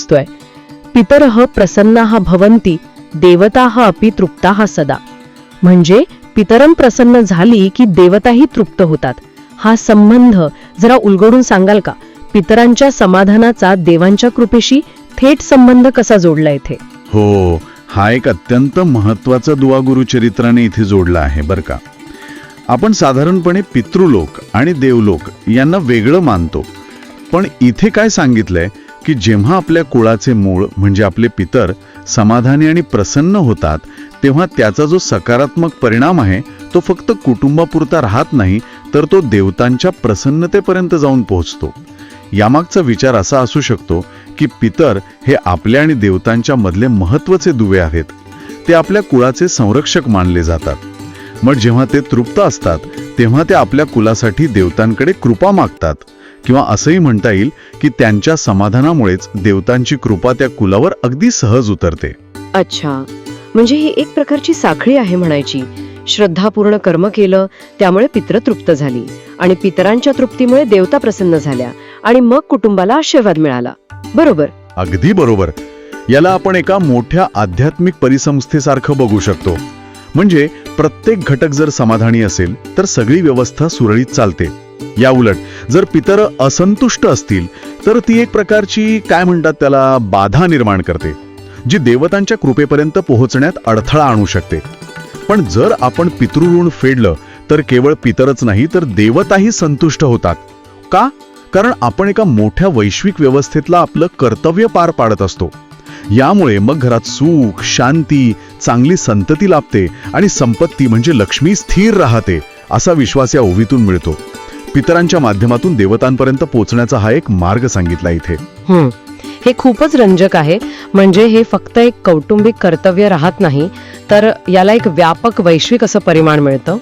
दिसतोय. पितरः प्रसन्नाः भवंती देवताः अपि तृप्ताः सदा. म्हणजे पितरम प्रसन्न झाली की देवताही तृप्त होतात. हा संबंध जरा उलगडून सांगाल का? पितरांच्या समाधानाचा देवांच्या कृपेशी थेट संबंध कसा जोडला इथे हो हा एक अत्यंत महत्त्वाचा दुवा गुरुचरित्राने इथे जोडला आहे बरं का? आपण साधारणपणे पितृलोक आणि देवलोक यांना वेगळं मानतो. पण इथे काय सांगितलंय? की जेव्हा आपल्या कुळाचे मूळ म्हणजे आपले पितर समाधानी आणि प्रसन्न होतात तेव्हा त्याचा जो सकारात्मक परिणाम आहे तो फक्त कुटुंबापुरता राहत नाही तर तो देवतांच्या प्रसन्नतेपर्यंत जाऊन पोहोचतो. यामागचा विचार असा असू शकतो की पितर हे आपल्या आणि देवतांच्या मधले महत्त्वाचे दुवे आहेत. ते आपल्या कुळाचे संरक्षक मानले जातात. मग जेव्हा ते तृप्त असतात तेव्हा ते आपल्या कुलासाठी देवतांकडे कृपा मागतात. किंवा असंही म्हणता येईल की त्यांच्या समाधानामुळेच देवतांची कृपा त्या कुलावर अगदी सहज उतरते. अच्छा. म्हणजे ही एक प्रकारची साखळी आहे म्हणायची. श्रद्धापूर्ण कर्म केलं त्यामुळे पित्र तृप्त झाली. आणि पितरांच्या तृप्तीमुळे देवता प्रसन्न झाल्या आणि मग कुटुंबाला आशीर्वाद मिळाला. बरोबर? अगदी बरोबर. याला आपण एका मोठ्या आध्यात्मिक परिसंस्थेसारखं बघू शकतो. म्हणजे प्रत्येक घटक जर समाधानी असेल तर सगळी व्यवस्था सुरळीत चालते. या उलट. जर पितर असंतुष्ट असतील तर ती एक प्रकारची काय म्हणतात त्याला बाधा निर्माण करते जी देवतांच्या कृपेपर्यंत पोहोचण्यात अडथळा आणू शकते. पण जर आपण पितृऋण फेडलं तर केवळ पितरच नाही तर देवताही संतुष्ट होतात. का? कारण आपण एका मोठ्या वैश्विक व्यवस्थेतला आपलं कर्तव्य पार पाडत असतो. यामुळे मग घरात सुख शांती चांगली संतती लाभते आणि संपत्ती म्हणजे लक्ष्मी स्थिर राहते असा विश्वास या ओवीतून मिळतो. पितरांच्या माध्यमातून देवतांपर्यंत पोहोचण्याचा हा एक मार्ग सांगितला इथे. हम्म हे खूपच रंजक आहे. म्हणजे हे फक्त एक कौटुंबिक कर्तव्य राहत नाही तर याला एक व्यापक वैश्विक असं परिमाण मिळतं.